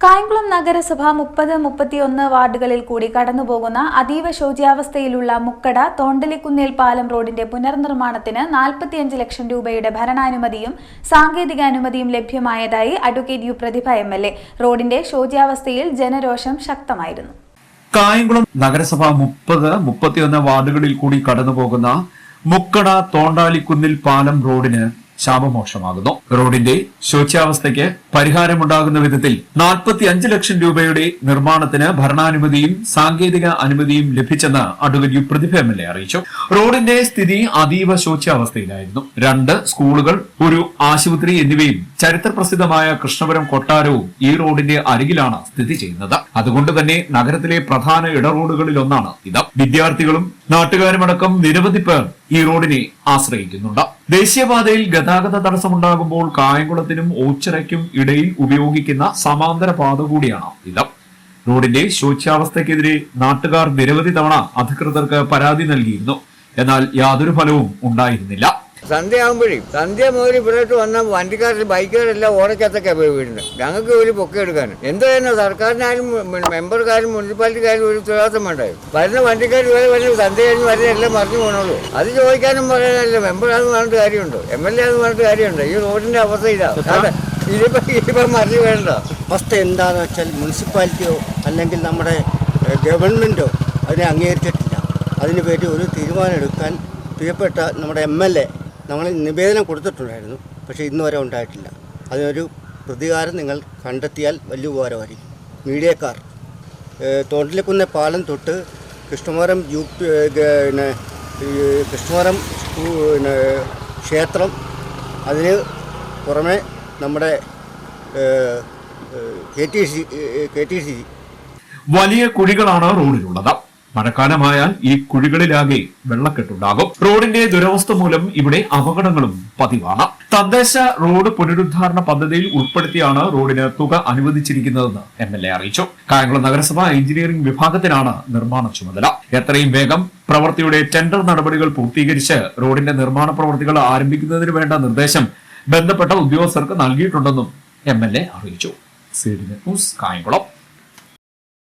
കായംകുളം നഗരസഭ മുപ്പത് മുപ്പത്തിയൊന്ന് വാർഡുകളിൽ കൂടി കടന്നുപോകുന്ന അതീവ ശോച്യാവസ്ഥയിലുള്ള മുക്കട തോണ്ടലിക്കുന്നേൽ പാലം റോഡിന്റെ പുനർനിർമ്മാണത്തിന് നാൽപ്പത്തിയഞ്ച് ലക്ഷം രൂപയുടെ ഭരണാനുമതിയും സാങ്കേതിക അനുമതിയും ലഭ്യമായതായി advocate U Prathibha M L A. റോഡിന്റെ ശോച്യാവസ്ഥയിൽ ജനരോഷം ശക്തമായിരുന്നു. കായംകുളം നഗരസഭ മുപ്പത് മുപ്പത്തിയൊന്ന് വാർഡുകളിൽ കൂടി കടന്നുപോകുന്ന മുക്കട തോണ്ടാലിക്കുന്നിൽ പാലം റോഡിന് ശാപമോക്ഷമാകുന്നു. റോഡിന്റെ ശോച്യാവസ്ഥയ്ക്ക് പരിഹാരമുണ്ടാകുന്ന വിധത്തിൽ നാൽപ്പത്തി അഞ്ച് ലക്ഷം രൂപയുടെ നിർമ്മാണത്തിന് ഭരണാനുമതിയും സാങ്കേതിക അനുമതിയും ലഭിച്ചെന്ന് അഡ്വക്കേറ്റ് പ്രതിഭ എം എൽ അറിയിച്ചു. റോഡിന്റെ സ്ഥിതി അതീവ ശോച്യാവസ്ഥയിലായിരുന്നു. രണ്ട് സ്കൂളുകൾ ഒരു ആശുപത്രി എന്നിവയും ചരിത്രപ്രസിദ്ധമായ കൃഷ്ണപുരം കൊട്ടാരവും ഈ റോഡിന്റെ അരികിലാണ് സ്ഥിതി ചെയ്യുന്നത്. അതുകൊണ്ട് തന്നെ നഗരത്തിലെ പ്രധാന ഇടറോഡുകളിലൊന്നാണ് ഇത്. വിദ്യാർത്ഥികളും നാട്ടുകാരുമടക്കം നിരവധി പേർ ഈ റോഡിനെ ആശ്രയിക്കുന്നുണ്ട്. ദേശീയപാതയിൽ ഗതാഗത തടസ്സമുണ്ടാകുമ്പോൾ കായംകുളത്തിനും ഓച്ചിറയ്ക്കും ഇടയിൽ ഉപയോഗിക്കുന്ന സമാന്തര പാത കൂടിയാണ് ഇത്. റോഡിന്റെ ശോച്യാവസ്ഥയ്ക്കെതിരെ നാട്ടുകാർ നിരവധി തവണ അധികൃതർക്ക് പരാതി നൽകിയിരുന്നു. എന്നാൽ യാതൊരു ഫലവും ഉണ്ടായിരുന്നില്ല. സന്ധ്യയാകുമ്പോഴേ സന്ധ്യ മുതൽ ഇവിടോട്ട് വന്ന വണ്ടിക്കാരിൽ ബൈക്കുകാരെല്ലാം ഓടക്കത്തൊക്കെ പോയി വീടുന്നത് ഞങ്ങൾക്ക് ഒരു പൊക്കെ എടുക്കാൻ എന്ത് തന്നെ സർക്കാരിനായാലും മെമ്പർക്കാരും മുനിസിപ്പാലിറ്റിക്കാരും ഒരു ഉത്തരവാദിത്തം വേണ്ടായോ വരുന്ന വണ്ടിക്കാർ വരെ വരുന്ന സന്ധ്യ കഴിഞ്ഞ് വരെ എല്ലാം മറിഞ്ഞു പോകണുള്ളൂ അത് ചോദിക്കാനും പറയാനല്ല. മെമ്പർ ആണെന്ന് പറഞ്ഞിട്ട് കാര്യമുണ്ടോ? എം എൽ എ ആണെന്ന് പറഞ്ഞിട്ട് കാര്യമുണ്ടോ? ഈ റോഡിന്റെ അവസ്ഥ ഇതാ. ഇതിപ്പോ ഇതിപ്പോ മറിഞ്ഞു വേണ്ട അവസ്ഥ എന്താണെന്ന് വെച്ചാൽ മുനിസിപ്പാലിറ്റിയോ അല്ലെങ്കിൽ നമ്മുടെ ഗവൺമെന്റോ ഗവൺമെന്റോ അതിനെ അംഗീകരിച്ചിട്ടില്ല. അതിനു വേണ്ടി ഒരു തീരുമാനം എടുക്കാൻ പ്രിയപ്പെട്ട നമ്മുടെ എം എൽ എ നമ്മൾ നിവേദനം കൊടുത്തിട്ടുണ്ടായിരുന്നു. പക്ഷേ ഇന്ന് വരെ ഉണ്ടായിട്ടില്ല. അതിനൊരു പ്രതികാരം നിങ്ങൾ കണ്ടെത്തിയാൽ വലിയ ഉപകാരമായിരിക്കും. മീഡിയക്കാർ ഏഹ്, തോണ്ടിലിക്കുന്ന പാലം തൊട്ട് കൃഷ്ണമരം യു പിന്നെ കൃഷ്ണമോരം പിന്നെ ക്ഷേത്രം അതിന് പുറമെ നമ്മുടെ K T C K T C വലിയ കുഴികളാണ് റോഡിലുള്ളത്. മഴക്കാലമായാൽ ഈ കുഴികളിലാകെ വെള്ളക്കെട്ടുണ്ടാകും. റോഡിന്റെ ദുരവസ്ഥ മൂലം ഇവിടെ അപകടങ്ങളും പതിവാണ്. തദ്ദേശ റോഡ് പുനരുദ്ധാരണ പദ്ധതിയിൽ ഉൾപ്പെടുത്തിയാണ് റോഡിന് തുക അനുവദിച്ചിരിക്കുന്നതെന്ന് എം എൽ എ അറിയിച്ചു. കായംകുളം നഗരസഭ എഞ്ചിനീയറിംഗ് വിഭാഗത്തിനാണ് നിർമ്മാണ ചുമതല. എത്രയും വേഗം പ്രവൃത്തിയുടെ ടെൻഡർ നടപടികൾ പൂർത്തീകരിച്ച് റോഡിന്റെ നിർമ്മാണ പ്രവൃത്തികൾ ആരംഭിക്കുന്നതിന് വേണ്ട നിർദ്ദേശം ബന്ധപ്പെട്ട ഉദ്യോഗസ്ഥർക്ക് നൽകിയിട്ടുണ്ടെന്നും എം എൽ എ അറിയിച്ചു. സീഡിന് ന്യൂസ് കായംകുളം.